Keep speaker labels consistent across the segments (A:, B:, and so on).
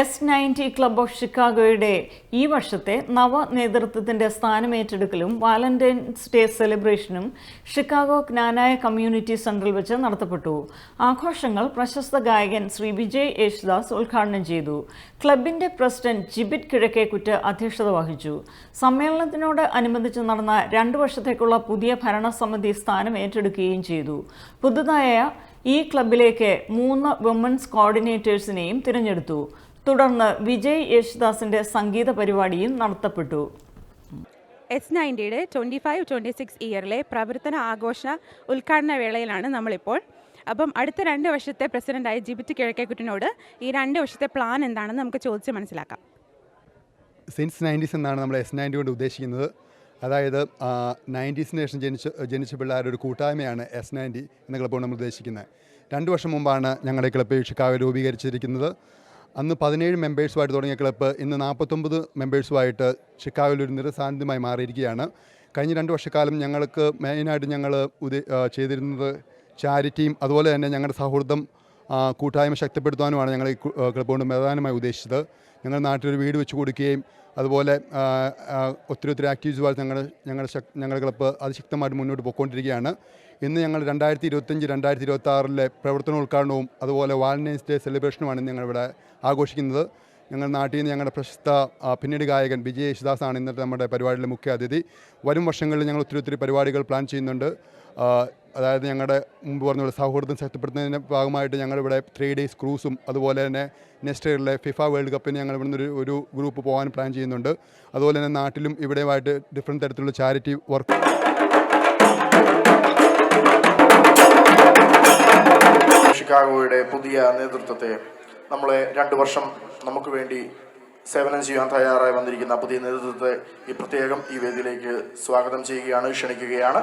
A: S ninety club of ഷിക്കാഗോയുടെ ഈ വർഷത്തെ നവ നേതൃത്വത്തിന്റെ സ്ഥാനമേറ്റെടുക്കലും വാലന്റൈൻസ് ഡേ സെലിബ്രേഷനും ഷിക്കാഗോ ജ്ഞാനായ കമ്മ്യൂണിറ്റി സെന്ററിൽ വെച്ച് നടത്തപ്പെട്ടു. ആഘോഷങ്ങൾ പ്രശസ്ത ഗായകൻ ശ്രീ വിജയ് യേശുദാസ് ഉദ്ഘാടനം ചെയ്തു. ക്ലബിന്റെ പ്രസിഡന്റ് ജിബിറ്റ് കിഴക്കേക്കുറ്റ് അധ്യക്ഷത വഹിച്ചു. സമ്മേളനത്തിനോട് അനുബന്ധിച്ച് നടന്ന രണ്ടു വർഷത്തേക്കുള്ള പുതിയ ഭരണസമിതി സ്ഥാനം ഏറ്റെടുക്കുകയും ചെയ്തു. പുതുതായ ഈ ക്ലബിലേക്ക് മൂന്ന് വുമൻസ് കോർഡിനേറ്റേഴ്സിനെയും തിരഞ്ഞെടുത്തു. തുടർന്ന് വിജയ് യേശുദാസിന്റെ സംഗീത പരിപാടിയും നടത്തപ്പെട്ടു.
B: എസ് നയന്റിയുടെ ട്വന്റി ഫൈവ് ട്വന്റി സിക്സ് ഇയറിലെ പ്രവർത്തന ആഘോഷ ഉദ്ഘാടന വേളയിലാണ് നമ്മളിപ്പോൾ. അപ്പം അടുത്ത രണ്ട് വർഷത്തെ പ്രസിഡന്റായ ജിബിറ്റ് കിഴക്കേക്കുട്ടിനോട് ഈ രണ്ട് വർഷത്തെ പ്ലാൻ എന്താണെന്ന് നമുക്ക് ചോദിച്ച് മനസ്സിലാക്കാം.
C: സിൻസ് നയന്റീസ് എന്നാണ് നമ്മൾ എസ് നയന്റി കൊണ്ട് ഉദ്ദേശിക്കുന്നത്. അതായത് നയന്റീസിന് ശേഷം ജനിച്ച ജനിച്ച പിള്ളേരുടെ ഒരു കൂട്ടായ്മയാണ് എസ് നയന്റി എന്ന ക്ലബ്ബ് നമ്മൾ ഉദ്ദേശിക്കുന്നത്. രണ്ട് വർഷം മുമ്പാണ് ഞങ്ങളുടെ ക്ലബ്ബ് ഷിക്കാഗോ രൂപീകരിച്ചിരിക്കുന്നത്. അന്ന് പതിനേഴ് മെമ്പേഴ്സുമായിട്ട് തുടങ്ങിയ ക്ലബ്ബ് ഇന്ന് നാൽപ്പത്തൊമ്പത് മെമ്പേഴ്സുമായിട്ട് ഷിക്കാഗോയിൽ ഒരു നിറസാന്നിധ്യമായി മാറിയിരിക്കുകയാണ്. കഴിഞ്ഞ രണ്ട് വർഷക്കാലം ഞങ്ങൾക്ക് മെയിനായിട്ട് ഞങ്ങൾ ഉദ ചെയ്തിരുന്നത് ചാരിറ്റിയും അതുപോലെ തന്നെ ഞങ്ങളുടെ സൗഹൃദം കൂട്ടായ്മ ശക്തിപ്പെടുത്താനുമാണ് ഞങ്ങൾ ഈ ക്ലബ്ബ് കൊണ്ട് പ്രധാനമായി ഉദ്ദേശിച്ചത്. ഞങ്ങൾ നാട്ടിലൊരു വീട് വെച്ച് കൊടുക്കുകയും അതുപോലെ ഒത്തിരി ഒത്തിരി ആക്ടിവിറ്റീസുമായിട്ട് ഞങ്ങൾ ഞങ്ങളുടെ ഞങ്ങളുടെ ക്ലബ്ബ് അതിശക്തമായിട്ട് മുന്നോട്ട് പോയിക്കൊണ്ടിരിക്കുകയാണ്. ഇന്ന് ഞങ്ങൾ രണ്ടായിരത്തി ഇരുപത്തഞ്ച് രണ്ടായിരത്തി ഇരുപത്തി ആറിലെ പ്രവർത്തന ഉദ്ഘാടനവും അതുപോലെ വാലന്റൈൻസ് ഡേ സെലിബ്രേഷനുമാണ് ഞങ്ങളിവിടെ ആഘോഷിക്കുന്നത്. ഞങ്ങൾ നാട്ടിൽ നിന്ന് ഞങ്ങളുടെ പ്രശസ്ത പിന്നീട് ഗായകൻ വിജയ് യേശുദാസാണ് ഇന്നത്തെ നമ്മുടെ പരിപാടിയിലെ മുഖ്യ അതിഥി. വരും വർഷങ്ങളിൽ ഞങ്ങൾ ഒത്തിരി ഒത്തിരി പരിപാടികൾ പ്ലാൻ ചെയ്യുന്നുണ്ട്. അതായത് ഞങ്ങളുടെ മുമ്പ് പറഞ്ഞ പോലെ സൗഹൃദം ശക്തിപ്പെടുത്തുന്നതിന്റെ ഭാഗമായിട്ട് ഞങ്ങളിവിടെ ത്രീ ഡേയ്സ് ക്രൂസും അതുപോലെ തന്നെ നെക്സ്റ്റ് ഇയറിലെ ഫിഫ വേൾഡ് കപ്പിന് ഞങ്ങൾ ഇവിടുന്ന് ഒരു ഒരു ഗ്രൂപ്പ് പോകാൻ പ്ലാൻ ചെയ്യുന്നുണ്ട്. അതുപോലെ തന്നെ നാട്ടിലും ഇവിടെയുമായിട്ട് ഡിഫറെന്റ് തരത്തിലുള്ള ചാരിറ്റി വർക്ക്
D: ഷിക്കാഗോയുടെ പുതിയ നേതൃത്വത്തെ നമ്മളെ രണ്ട് വർഷം നമുക്ക് വേണ്ടി സേവനം ചെയ്യാൻ തയ്യാറായി വന്നിരിക്കുന്ന പുതിയ നേതൃത്വത്തെ ഈ പ്രത്യേകം ഈ വേദിയിലേക്ക് സ്വാഗതം ചെയ്യുകയാണ് ക്ഷണിക്കുകയാണ്.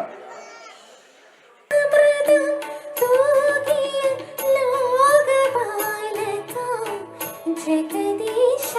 E: Jagadeesha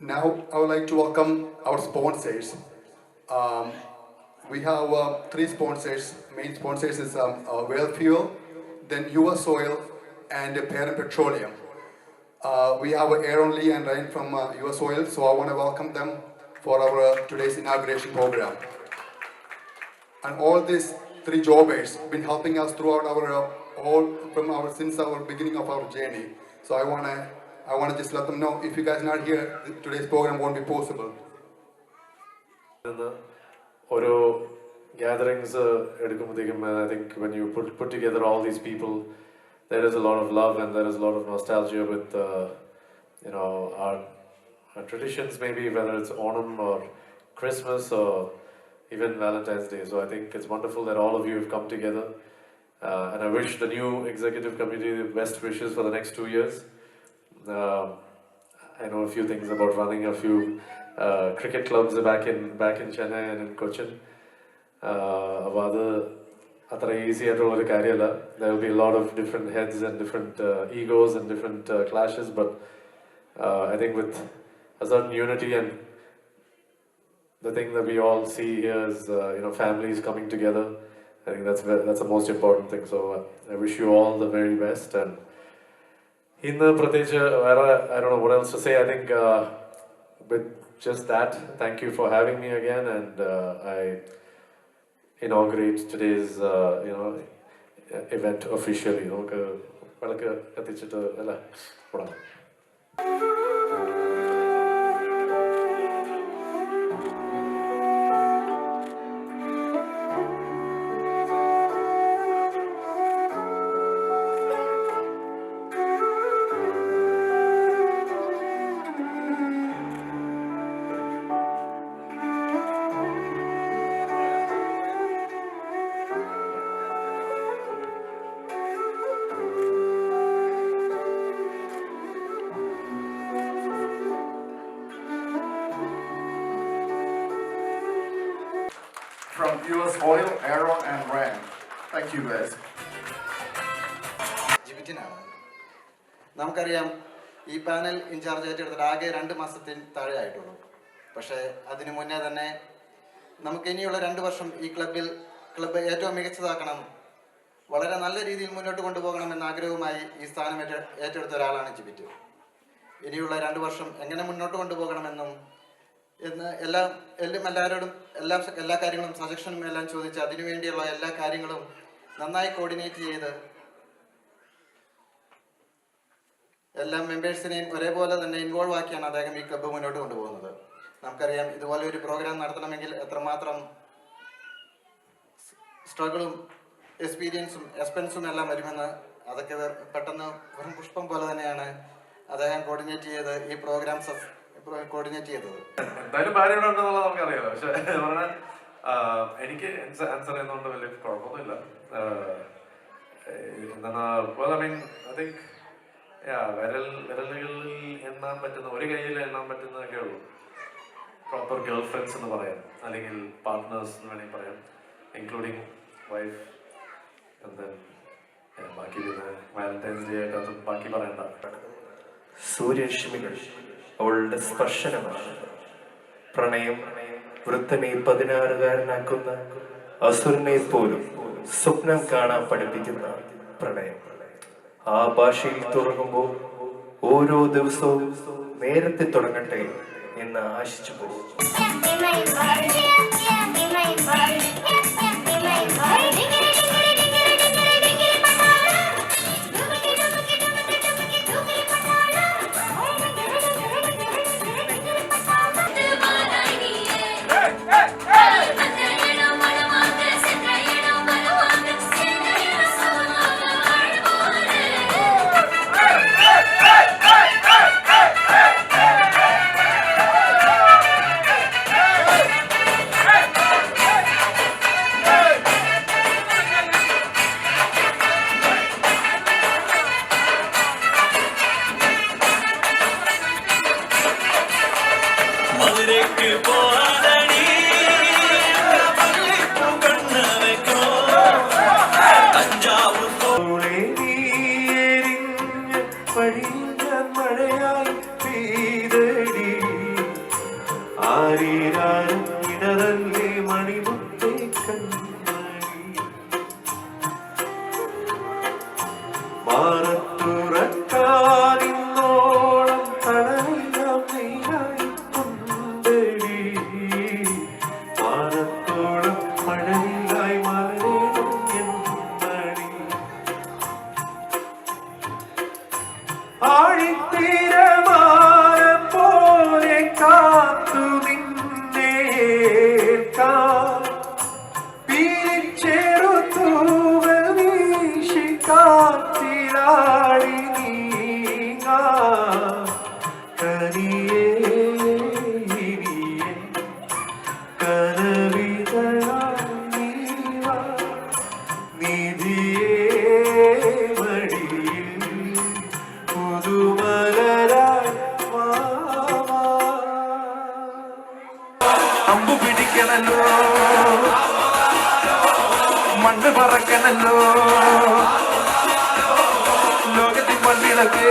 C: Now, I would like to welcome our sponsors. Um, we have uh, three sponsors. Main sponsors is um, uh, Well Fuel, then US Oil, and uh, Parent Petroleum. Uh, we have air only and rain from uh, US Oil, so I want to welcome them for our uh, today's inauguration program. And all these three jobbers been helping us throughout our uh, all from our since our beginning of our journey. So I wanna I wanna just let them know if you guys not here, today's program won't be possible.
F: നിന്ന് ഓരോ gatherings എടുക്കുമ്പോഴത്തേക്കും I think when you put put together all these people there is a lot of love and there is a lot of nostalgia with uh, you know our, our, traditions maybe whether it's Onam or Christmas or even Valentine's Day. So I think it's wonderful that all of you have come together. Uh, and I wish the new executive committee the best wishes for the next two years. Uh, I know a few things about running a few uh, cricket clubs back in back in Chennai and in Cochin. Uh, അത്ര easy ആയിട്ടുള്ള ഒരു കാര്യമല്ല there will be lot of different heads and different egos and different clashes but I think with a certain unity and the thing that we all see here is uh, you know families coming together. I think that's ve- that's the most important thing. So uh, I wish you all the very best and ഇന്ന് പ്രത്യേകിച്ച് വേറെ I do what else to say. I think uh, with just that, thank you for having me again and uh, I inaugurate today's uh, you know event officially. നമുക്ക് വിളക്ക് കത്തിച്ചിട്ട് അല്ല തുടങ്ങാം
D: from US Oil, Aaron and Rand. Thank you guys.
G: നമുക്കറിയാം ഈ panel in charge ഏറ്റെടുത്തിട്ട് ആകെ രണ്ട് മാസത്തിന് താഴെ ആയിട്ടുള്ളൂ പക്ഷേ അതിനു മുന്നേ തന്നെ നമുക്ക് ഇനിയുള്ള രണ്ട് വർഷം ഈ ക്ലബിൽ ക്ലബ്ബ് ഏറ്റവും മികച്ചതാക്കണം വളരെ നല്ല രീതിയിൽ മുന്നോട്ട് കൊണ്ടുപോകണം എന്ന ആഗ്രഹവുമായി ഈ സ്ഥാനം ഏറ്റ ഏറ്റെടുത്ത ഒരാളാണ് ജിബിറ്റ് ഇനിയുള്ള രണ്ട് വർഷം എങ്ങനെ മുന്നോട്ട് കൊണ്ടുപോകണമെന്നും എന്ന് എല്ലാം എല്ലാം എല്ലാവരോടും എല്ലാ എല്ലാ കാര്യങ്ങളും സജഷനും എല്ലാം ചോദിച്ച് അതിനുവേണ്ടിയുള്ള എല്ലാ കാര്യങ്ങളും നന്നായി കോർഡിനേറ്റ് ചെയ്ത് എല്ലാ മെമ്പേഴ്സിനെയും ഒരേപോലെ തന്നെ ഇൻവോൾവ് ആക്കിയാണ് അദ്ദേഹം ഈ ക്ലബ്ബ് മുന്നോട്ട് കൊണ്ടുപോകുന്നത്. നമുക്കറിയാം ഇതുപോലെ ഒരു പ്രോഗ്രാം നടത്തണമെങ്കിൽ എത്രമാത്രം സ്ട്രഗിളും എക്സ്പീരിയൻസും എക്സ്പെൻസും എല്ലാം വരുമെന്ന് അതൊക്കെ പെട്ടെന്ന് വെറും പുഷ്പം പോലെ തന്നെയാണ് അദ്ദേഹം കോർഡിനേറ്റ് ചെയ്ത് ഈ പ്രോഗ്രാം കോർഡിനേറ്റ് ചെയ്തത്.
H: എന്തായാലും ഭാര്യ ഇവിടെ ഉണ്ടെന്നുള്ളത് നമുക്കറിയാലോ. പക്ഷെ പറഞ്ഞാൽ എനിക്ക് ആൻസർ ചെയ്യുന്നതുകൊണ്ട് വലിയ കുഴപ്പമൊന്നുമില്ല. എന്താണ് well, I ഐ തിങ്ക് വിരൽ വിരലുകളിൽ എണ്ണാൻ പറ്റുന്ന ഒരു കയ്യിൽ എണ്ണാൻ പറ്റുന്നതൊക്കെ ഉള്ളൂ. പ്രോപ്പർ ഗേൾ ഫ്രണ്ട്സ് എന്ന് പറയാം. അല്ലെങ്കിൽ പാർട്ട്നേഴ്സ് എന്ന് വേണമെങ്കിൽ പറയാം. ഇൻക്ലൂഡിങ് വൈഫ് ബാക്കി പിന്നെ വാലന്റൈൻസ് ഡേ ആയിട്ട് അത് ബാക്കി പറയണ്ട.
F: സൂര്യരശ്മികൾ. അവളുടെ സ്പർശനമാണ്. പ്രണയം വൃദ്ധനെ പതിനാറുകാരനാക്കുന്ന അസുരനെ പോലും സ്വപ്നം കാണാൻ പഠിപ്പിക്കുന്ന പ്രണയം. ആ ഭാഷയിൽ തുടങ്ങുമ്പോൾ ഓരോ ദിവസവും നേരത്തെ തുടങ്ങട്ടെ എന്ന് ആശിച്ചു പോകും അമ്പു പിടിക്കണല്ലോ മണ്ണ് പറക്കണല്ലോ. ലോകത്തിൽ മണ്ണിലൊക്കെ